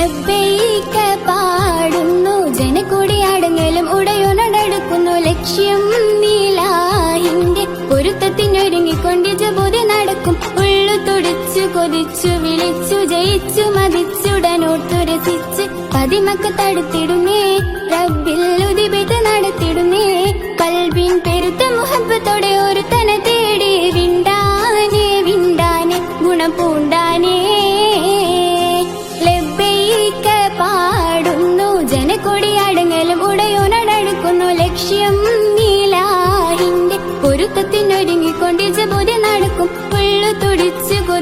ലബൈക പാടുന്നു? ജനക്കൂടി അടങ്ങലും ഉടയുനടക്കുന്നു ലക്ഷ്യം നീലായിന്റെ പൊരുത്തത്തിനൊരുങ്ങിക്കൊണ്ട് ജബോധി നടക്കും. ഉള്ളു തുടിച്ചു കൊതിച്ചു വിളിച്ചു ജയിച്ചു മതിച്ചുടനോട്ടുരസിച്ച് പതിമക്ക് തടുത്തിടുന്നേ. റബ്ബിൽ നടത്തിടുന്നേ. കൽവിൻ പെരുത്ത മുഹബത്തോടെ ഒരു തന തേടി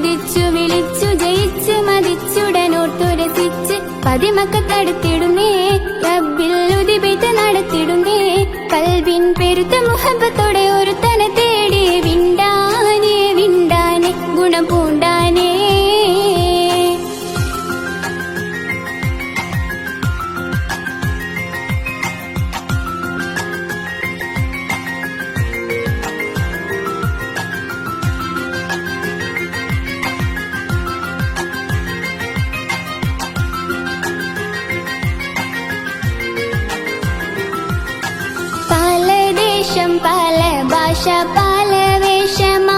കൊതിച്ചു വിളിച്ചു ജയിച്ചു മതിച്ചുടനോട്ടുരസിച്ച് പതിമക്ക തടുത്തിടുന്നേ റബ്ബിൽ ഉദിബിത്ത് നടത്തിടുന്നേ കൽവിൻ പെരുത്ത മുഹബത്തോടെ പല വേഷമാവിടം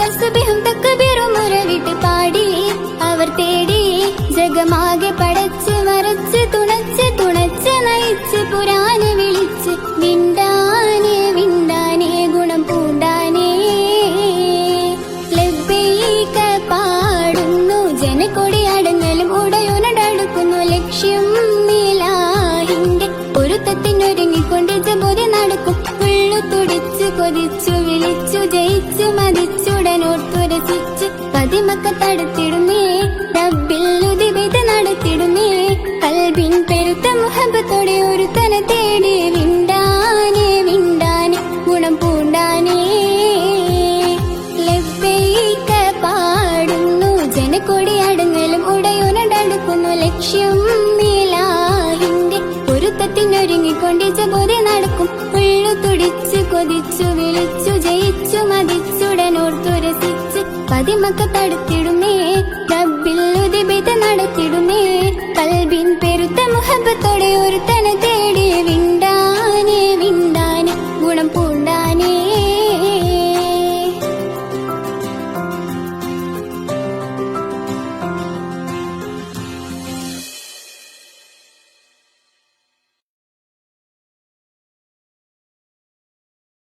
തസ്ബിഹും തക്ബീറും ഉരവിട്ട് പാടി അവർ തേടി ജഗമാകെ പടച്ച് മറച്ച് തുണച്ച് തുണച്ച് നയിച്ച് പുരാനെ വിളിച്ച് വിണ്ടാനെ വിണ്ടാനെ ഗുണം പൂണ്ടാനേ. പാടുന്നു ജനക്കൊടി അടങ്ങലും ഉടയോനടടുക്കുന്നു ലക്ഷ്യം നീലാഹിന്റെ പൊരുത്തത്തിനൊരുങ്ങിക്കൊണ്ട് കൊതിച്ചു വിളിച്ചു ജയിച്ചു മതിച്ചുടനോട്ടുരസിച്ച് പതിമക്ക തടുത്തിടുന്നേ ഡബിൽ ഉദിവിത നടത്തിടുന്നേ. കൽബിൻ പെരുത്ത മുഹബത്തോടെ ഒരു തന തേടി വിണ്ടാനെ വിണ്ടാനെ ഗുണം പൂണ്ടാനേ. പാടുന്നു ജനക്കൊടി അടങ്ങലും ഉടയുനടക്കുന്നു ലക്ഷ്യം നീലാഹിന്റെ പൊരുത്തത്തിനൊരുങ്ങിക്കൊണ്ട് ജബോധി നടക്കും. തുടിച്ചു കൊതിച്ചു വിളിച്ചു ജയിച്ചു മതിച്ചുടനോർത്തുരസിച്ച് പതിമക്ക തടുത്തിടുന്നേ റബ്ബിൽ ഉദിപിത നടത്തിടുന്നേ കൽബിൻ പെരുത്ത മുഹബത്തോടെ ഒരു തന തേടി